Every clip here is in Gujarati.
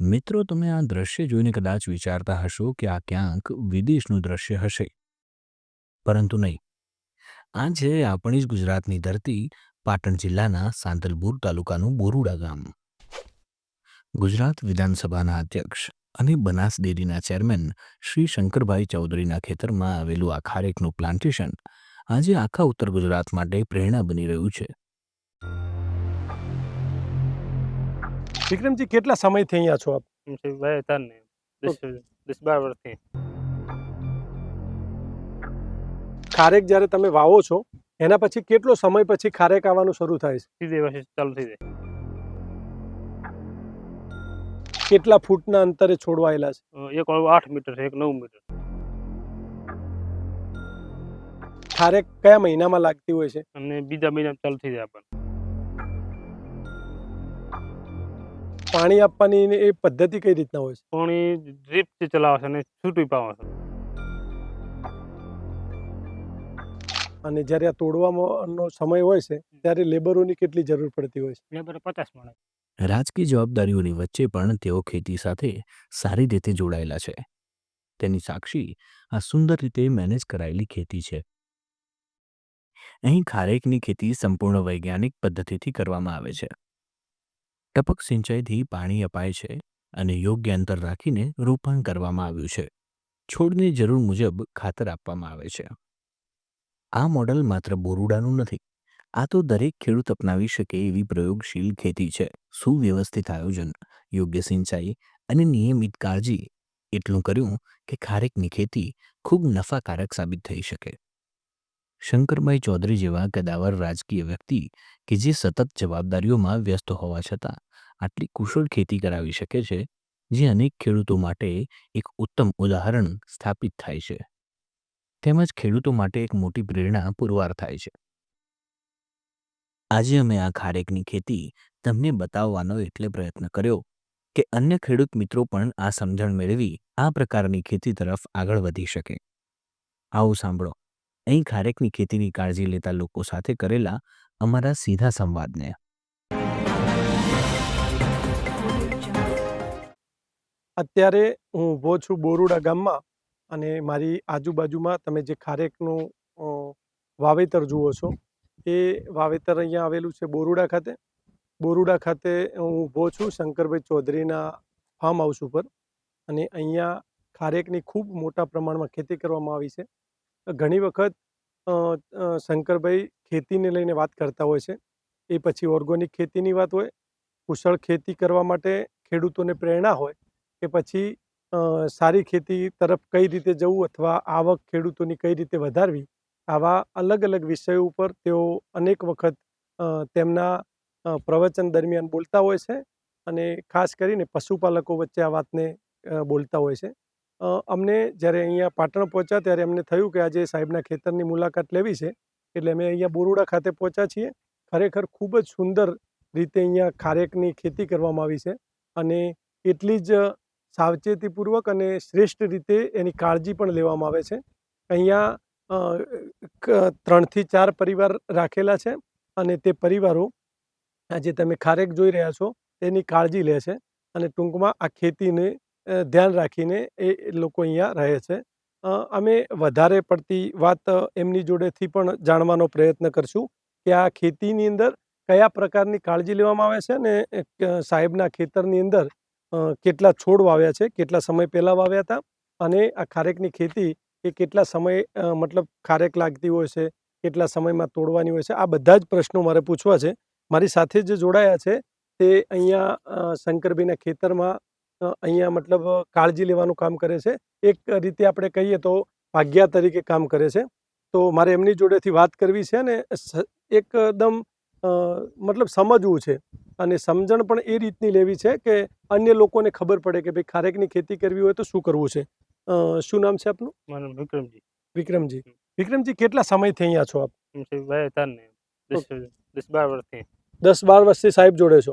મિત્રો, તમે આ દ્રશ્ય જોઈને કદાચ વિચારતા હશો કે આ ક્યાંક વિદેશનું દ્રશ્ય હશે. પરંતુ નહીં. આ છે આપણી જ ગુજરાતની ધરતી પાટણ જિલ્લાના સાંતલપુર તાલુકાનું બોરુડા ગામ. ગુજરાત વિધાનસભાના અધ્યક્ષ અને બનાસ ડેરીના ચેરમેન શ્રી શંકરભાઈ ચૌધરીના ખેતરમાં આવેલું આ ખારેકનું પ્લાન્ટેશન આજે આખા ઉત્તર ગુજરાત માટે પ્રેરણા બની રહ્યું છે. વિક્રમજી કેટલા સમયથી અહીંયા છો આપ? ભાઈ હતા ને દસ દસ બાર વર્ષથી ખારેક જ્યારે તમે વાવો છો એના પછી કેટલો સમય પછી ખારેક આવવાનું શરૂ થાય છે? ચાલુ થઈ જાય. કેટલા ફૂટના અંતરે છોડવાયેલા છે? એક આઠ મીટર છે એક નવ મીટર. ખારેક કયા મહિનામાં લાગતી હોય છે? અને બીજા મહિના ચાલુ થઈ જાય આપણને. પાણી આપવાની એ પદ્ધતિ કઈ રીતના હોય છે? પાણી ડ્રીપથી ચલાવે છે અને છૂટી પાવે છે. અને જ્યારે આ તોડવાનો સમય હોય છે ત્યારે લેબરોની કેટલી જરૂર પડતી હોય છે? લેબર પચાસ માણસ. રાજકીય જવાબદારીઓની વચ્ચે પણ તેઓ ખેતી સાથે સારી રીતે જોડાયેલા છે. તેની સાક્ષી આ સુંદર રીતે મેનેજ કરાયેલી ખેતી છે. અહીં ખારેકની ખેતી સંપૂર્ણ વૈજ્ઞાનિક પદ્ધતિથી કરવામાં આવે છે. ટપક સિંચાઈથી પાણી અપાય છે અને યોગ્ય અંતર રાખીને રોપણ કરવામાં આવ્યું છે. છોડની જરૂર મુજબ ખાતર આપવામાં આવે છે. આ મોડલ માત્ર બોરુડાનું નથી, આ તો દરેક ખેડૂત અપનાવી શકે એવી પ્રયોગશીલ ખેતી છે. સુવ્યવસ્થિત આયોજન, યોગ્ય સિંચાઈ અને નિયમિત કાળજી એટલું કર્યું કે ખારેકની ખેતી ખૂબ નફાકારક સાબિત થઈ શકે. શંકરભાઈ ચૌધરી જેવા કદાવર રાજકીય વ્યક્તિ કે જે સતત જવાબદારીઓમાં વ્યસ્ત હોવા છતાં આટલી કુશળ ખેતી કરાવી શકે છે, જે અનેક ખેડૂતો માટે એક ઉત્તમ ઉદાહરણ સ્થાપિત થાય છે. તેમજ ખેડૂતો માટે એક મોટી પ્રેરણા પુરવાર થાય છે. આજે અમે આ ખારેકની ખેતી તમને બતાવવાનો એટલે પ્રયત્ન કર્યો કે અન્ય ખેડૂત મિત્રો પણ આ સમજણ મેળવી આ પ્રકારની ખેતી તરફ આગળ વધી શકે. આવો સાંભળો. અહીં ખારેકની ખેતીની કાળજી લેતા લોકો સાથે કરેલા અમારા સીધા સંવાદને. અત્યારે હું ઊભો છું બોરુડા ગામમાં અને મારી આજુબાજુમાં તમે જે ખારેકનું વાવેતર જુઓ છો, એ વાવેતર અહીંયા આવેલું છે બોરુડા ખાતે. બોરુડા ખાતે હું ઊભો છું શંકરભાઈ ચૌધરીના ફાર્મ હાઉસ ઉપર અને અહીંયા ખારેકની ખૂબ મોટા પ્રમાણમાં ખેતી કરવામાં આવી છે. ઘણી વખત શંકરભાઈ ખેતીને લઈને વાત કરતા હોય છે. એ પછી ઓર્ગોનિક ખેતીની વાત હોય, કુશળ ખેતી કરવા માટે ખેડૂતોને પ્રેરણા હોય કે પછી સારી ખેતી તરફ કઈ રીતે જવું અથવા આવક ખેડૂતોની કઈ રીતે વધારવી, આવા અલગ અલગ વિષયો ઉપર તેઓ અનેક વખત તેમના પ્રવચન દરમિયાન બોલતા હોય છે અને ખાસ કરીને પશુપાલકો વચ્ચે આ વાતને બોલતા હોય છે. અમને જ્યારે અહીંયા પાટણ પહોંચ્યા ત્યારે અમને થયું કે આજે સાહેબના ખેતરની મુલાકાત લેવી છે, એટલે અમે અહીંયા બોરુડા ખાતે પહોંચ્યા છીએ. ખરેખર ખૂબ જ સુંદર રીતે અહીંયા ખારેકની ખેતી કરવામાં આવી છે અને એટલી જ સાવચેતીપૂર્વક અને શ્રેષ્ઠ રીતે એની કાળજી પણ લેવામાં આવે છે. અહીંયા ત્રણથી ચાર પરિવાર રાખેલા છે અને તે પરિવારો આજે તમે ખારેક જોઈ રહ્યા છો, તેની કાળજી લે છે અને ટૂંકમાં આ ખેતીને ધ્યાન રાખીને એ લોકો અહીંયા રહે છે. અમે વધારે પડતી વાત એમની જોડેથી પણ જાણવાનો પ્રયત્ન કરશું કે આ ખેતીની અંદર કયા પ્રકારની કાળજી લેવામાં આવે છે અને સાહેબના ખેતરની અંદર કેટલા છોડ વાવ્યા છે, કેટલા સમય પહેલાં વાવ્યા હતા અને આ ખારેકની ખેતી એ કેટલા સમય મતલબ ખારેક લાગતી હોય છે, કેટલા સમયમાં તોડવાની હોય છે, આ બધા જ પ્રશ્નો મારે પૂછવા છે. મારી સાથે જે જોડાયા છે તે અહીંયા શંકરભીના ખેતરમાં અહીંયા મતલબ કાળજી લેવાનું કામ કરે છે. એક રીતે આપણે કહીએ તો ભાગ્યા તરીકે કામ કરે છે. તો મારે એમની જોડેથી વાત કરવી છે અને એકદમ મતલબ સમજવું છે. અને સમજણ પણ એ રીતની લેવી છે કે અન્ય લોકોને ખબર પડે કે ભાઈ ખારેકની ખેતી કરવી હોય તો શું કરવું છે. શું નામ છે આપનું? મારું વિક્રમજી. વિક્રમજી. વિક્રમજી કેટલા સમયથી અહીંયા છો આપ? દસ બાર વર્ષથી. દસ બાર વર્ષથી સાહેબ જોડે છો.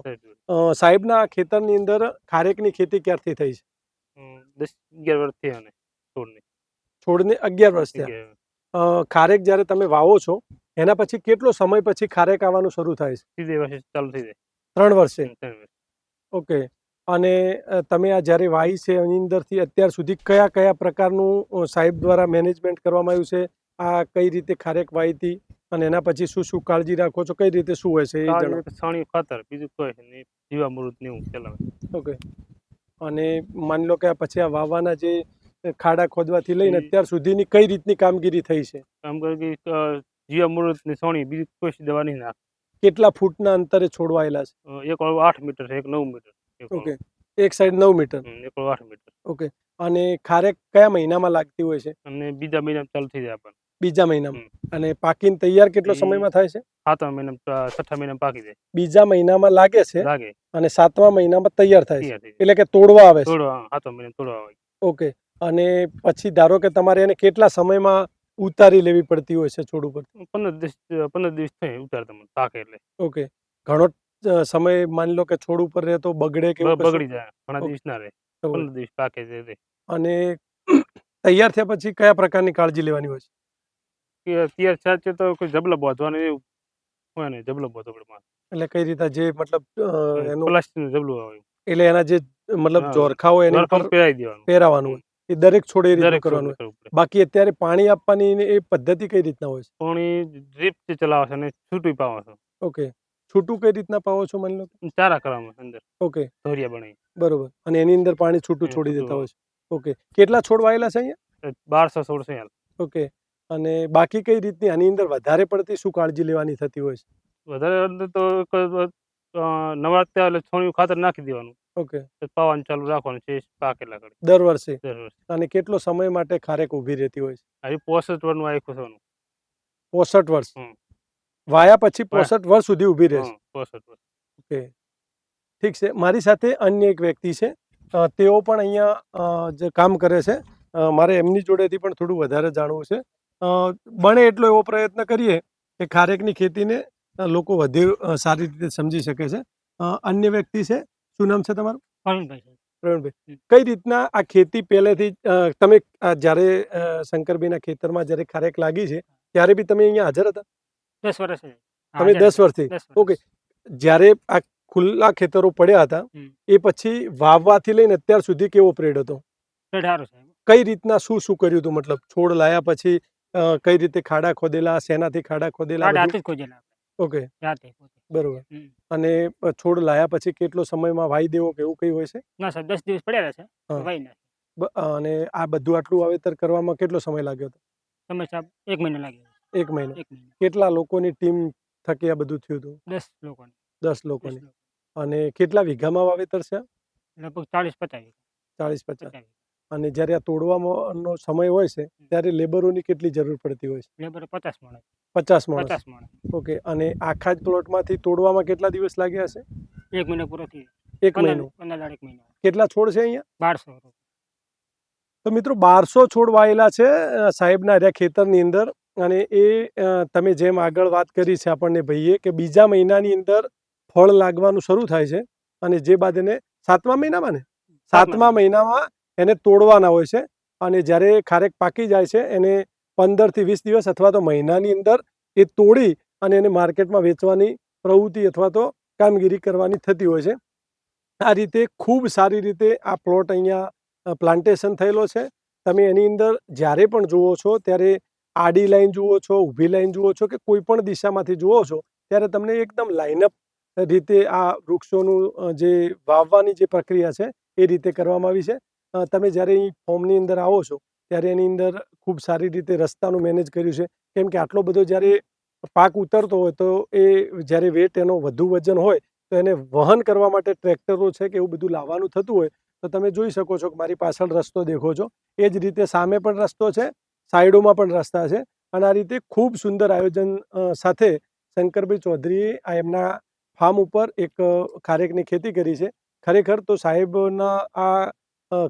સાહેબના ખેતરની અંદર ખારેકની ખેતી ક્યારથી થઈ છે? દસ અગિયાર વર્ષથી છોડની. છોડને અગિયાર વર્ષ. થયા ખારેક જ્યારે તમે વાવો છો એના પછી કેટલો સમય પછી ખારેક આવવાનું શરૂ થાય છે? ચાલુ થઈ જાય. ત્રણ વર્ષે. ઓકે. અને તમે આ જ્યારે વાઈ છે એની અંદરથી અત્યાર સુધી કયા કયા પ્રકારનું સાહેબ દ્વારા મેનેજમેન્ટ કરવામાં આવ્યું છે? આ કઈ રીતે ખારેક વાઈ હતી? અને એના પછી શું શું કાળજી રાખો છો? કઈ રીતે શું હોય છે એ છાણિયું ખાતર બીજું કોઈ નહીં. જીવામૃત ને એવું ચલાવે. ઓકે. અને માની લો કે આ પછી આ વાવવાના જે ખાડા ખોદવાથી લઈને. અત્યાર સુધીની કઈ રીતની કામગીરી થઈ છે? આમ કરે કે અ, જીવામૃત ને સોણી બીજી કોઈ દવા નહીં નાખ. કેટલા ફૂટના અંતરે છોડવાયેલા છે? એક આઠ મીટર છે એક નવ મીટર. ઓકે. એક સાઈડ નવ મીટર? એક આઠ મીટર. ઓકે. અને ખારેક કયા મહિનામાં લાગતી હોય છે? અને બીજા મહિનામાં ચાલુ થઈ જાય આપણને. બીજા મહિનામાં. અને પાકીને તૈયાર કેટલો સમયમાં થાય છે? સાતમા મહિનામાં છઠ્ઠા મહિનામાં પાકી જાય. બીજા મહિનામાં લાગે છે લાગે. અને સાતમા મહિનામાં તૈયાર થાય છે. એટલે કે તોડવા આવે છે. તોડવા સાતમા મહિનામાં તોડવા આવે. ઓકે. અને પછી ધારો કે તમારે એને કેટલા સમયમાં ઉતારી લેવી પડતી હોય છે છોડ ઉપર? પંદર દિવસ પંદર દિવસ થાય ઉતાર તમે પાકે એટલે. ઓકે. ઘણો સમય માની લો કે છોડ ઉપર રહે તો બગડે કે? બગડી જાય ઘણા દિવસ ના રહે પંદર દિવસ પાકે છે અને તૈયાર થયા પછી કયા પ્રકારની કાળજી લેવાની હોય છે? તૈયાર થયા છે તો કોઈ જબલો બાંધવાનું એવું હોય ને જબલો બાંધો પડે એટલે કઈ રીતે જે મતલબ એનું પ્લાસ્ટિકનું જબલું આવે. એટલે એના જે મતલબ. જોરખા હોય એને નરફમ ઉપર પહેરાવી દેવાનું. પહેરાવાનું હોય. એ દરેક છોડે એ રીતનું દરેક કરવાનું હોય. બાકી અત્યારે પાણી આપવાની ને એ પદ્ધતિ કઈ રીતના હોય છે? પાણી ડ્રીપથી ચલાવે છે અને છૂટું પાવે છે. ઓકે. છૂટું કઈ રીતના પાવો છો માની લો ચારા કરવામાં અંદર. ઓકે. ધોરિયા બનાવી બરોબર. અને એની અંદર પાણી છૂટું છોડી દેતા હોય છે. ઓકે. કેટલા છોડ વાયેલા છે અહીંયા? બારસો સોળસો હાલ ઓકે. અને બાકી કઈ રીતની? આની અંદર વધારે પડતી શું કાળજી લેવાની થતી હોય છે? વધારે અંદર તો નવા અ, નવરાત્રી એટલે છોણિયું ખાતર નાખી દેવાનું. ઓકે. તો ચાલુ રાખવાનું છે પાકેલા કરી દર વર્ષે? દર વર્ષે. અને કેટલો સમય માટે ખારેક ઊભી રહેતી હોય છે? હજી પોસઠ વર્ષનું આખું થવાનું પોસઠ વર્ષ? વાયા પછી પોસઠ વર્ષ સુધી ઊભી રહેશે? છે પોસઠ વર્ષ. ઓકે. ઠીક છે. મારી સાથે અન્ય એક વ્યક્તિ છે. તેઓ પણ અહીંયા જે કામ કરે છે મારે એમની જોડેથી પણ થોડું વધારે જાણવું છે. બને એટલો એવો પ્રયત્ન કરીએ કે ખારેકની ખેતીને લોકો વધુ સારી રીતે સમજી શકે છે. અન્ય વ્યક્તિ છે શું નામ છે તમારું? પ્રવીણભાઈ પ્રવીણભાઈ. કઈ રીતના આ ખેતી પહેલેથી તમે જ્યારે શંકરભાઈના ખેતરમાં જ્યારે ખારેક લાગી છે ત્યારે બી તમે અહીંયા હાજર હતા? દસ વર્ષ. તમે દસ વર્ષથી? ઓકે. જ્યારે આ ખુલ્લા ખેતરો પડ્યા હતા એ પછી વાવવાથી લઈને અત્યાર સુધી કેવો પ્રેડ હતો? કઈ રીતના શું શું કર્યું હતું? મતલબ છોડ લાયા પછી કઈ રીતે ખાડા ખોદેલા શેનાથી ખાડા ખોદેલા કાઢ ઓકે. રાતે પોતે. બરોબર. હમ. અને છોડ લાયા પછી કેટલો સમયમાં વાઈ દેવો કે એવું કઈ હોય છે? ના સાહેબ દસ દિવસ પડ્યા છે હા. ના બ- અને આ બધું આટલું વાવેતર કરવામાં કેટલો સમય લાગ્યો હતો? તમે સાહેબ એક મહિનો લાગ્યો એક મહિનો. એક મહિનો. કેટલા લોકોની ટીમ થકી આ બધું થયું હતું? દસ લોકોને. દસ દસ લોકોની. લોકો. અને કેટલા વીઘામાં વાવેતર છે લગભગ ચાલીસ પચાસ ચાલીસ પચાસ. પચાસ અને જ્યારે આ તોડવાનો સમય હોય છે ત્યારે લેબરોની કેટલી જરૂર પડતી હોય છે? લેબર પચાસ માણસ. પચાસ માણસ. મળે ઓકે અને આખા જ પ્લોટમાંથી તોડવામાં કેટલા દિવસ લાગ્યા હશે? એક મહિનો પૂરો થયો. મહિનો. એક મહિનો. કેટલા છોડ છે અહીંયા? બારસો તો મિત્રો બારસો છોડ વાયેલા છે સાહેબના રહ્યા ખેતરની અંદર. અને એ તમે જેમ આગળ વાત કરી છે આપણને ભાઈએ કે બીજા મહિનાની અંદર ફળ લાગવાનું શરૂ થાય છે. અને જે બાદ એને સાતમા મહિનામાં ને? સાતમા મહિનામાં એને તોડવાના હોય છે. અને જ્યારે ખારેક પાકી જાય છે, એને પંદરથી વીસ દિવસ અથવા તો મહિનાની અંદર એ તોડી અને એને માર્કેટમાં વેચવાની પ્રવૃત્તિ અથવા તો કામગીરી કરવાની થતી હોય છે. આ રીતે ખૂબ સારી રીતે આ પ્લોટ અહીંયા પ્લાન્ટેશન થયેલો છે. તમે એની અંદર જ્યારે પણ જુઓ છો, ત્યારે આડી લાઈન જુઓ છો, ઊભી લાઈન જુઓ છો કે કોઈ પણ દિશામાંથી જુઓ છો, ત્યારે તમને એકદમ લાઇનઅપ રીતે આ વૃક્ષોનું જે વાવવાની જે પ્રક્રિયા છે, એ રીતે કરવામાં આવી છે. તમે જ્યારે અહીં ફોર્મની અંદર આવો છો, ત્યારે એની અંદર ખૂબ સારી રીતે રસ્તાનું મેનેજ કર્યું છે. કેમ કે આટલો બધો જ્યારે પાક ઉતરતો હોય, તો એ જ્યારે વેટ એનો વધુ વજન હોય, તો એને વહન કરવા માટે ટ્રેક્ટરો છે કે એવું બધું લાવવાનું થતું હોય, તો તમે જોઈ શકો છો કે મારી પાછળ રસ્તો દેખો છો. એ જ રીતે સામે પણ રસ્તો છે, સાઈડોમાં પણ રસ્તા છે. અને આ રીતે ખૂબ સુંદર આયોજન સાથે શંકરભાઈ ચૌધરીએ આ એમના ફાર્મ ઉપર એક ખારેકની ખેતી કરી છે. ખરેખર તો સાહેબના આ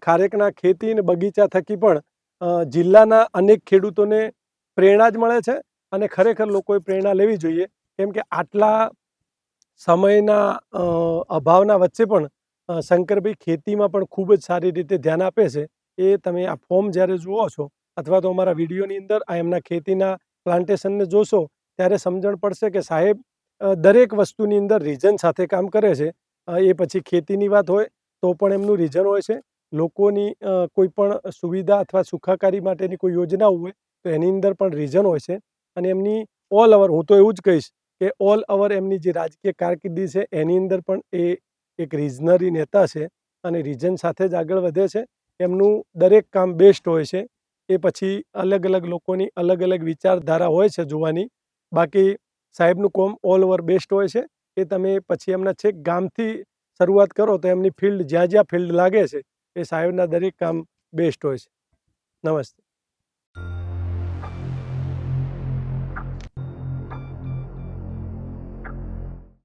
ખારેકના ખેતી અને બગીચા થકી પણ જિલ્લાના અનેક ખેડૂતોને પ્રેરણા જ મળે છે અને ખરેખર લોકોએ પ્રેરણા લેવી જોઈએ. કેમ કે આટલા સમયના અભાવના વચ્ચે પણ શંકરભાઈ ખેતીમાં પણ ખૂબ જ સારી રીતે ધ્યાન આપે છે. એ તમે આ ફોર્મ જ્યારે જુઓ છો અથવા તો અમારા વિડીયોની અંદર આ એમના ખેતીના પ્લાન્ટેશનને જોશો ત્યારે સમજણ પડશે કે સાહેબ દરેક વસ્તુની અંદર રીઝન સાથે કામ કરે છે. એ પછી ખેતીની વાત હોય તો પણ એમનું રીઝન હોય છે. લોકોની કોઈ પણ સુવિધા અથવા સુખાકારી માટેની કોઈ યોજના હોય, તો એની અંદર પણ રીઝન હોય છે. અને એમની ઓલ અવર હું તો એવું જ કહીશ કે ઓલ અવર એમની જે રાજકીય કારકિર્દી છે, એની અંદર પણ એ એક રિઝનરી નેતા છે અને રીઝન સાથે જ આગળ વધે છે. એમનું દરેક કામ બેસ્ટ હોય છે. એ પછી અલગ અલગ લોકોની અલગ અલગ વિચારધારા હોય છે જોવાની. બાકી સાહેબનું કોમ ઓલ ઓવર બેસ્ટ હોય છે. એ તમે પછી એમના છેક ગામથી શરૂઆત કરો તો એમની ફિલ્ડ જ્યાં જ્યાં ફિલ્ડ લાગે છે એ સાહેબના દરેક કામ બેસ્ટ હોય છે. નમસ્તે.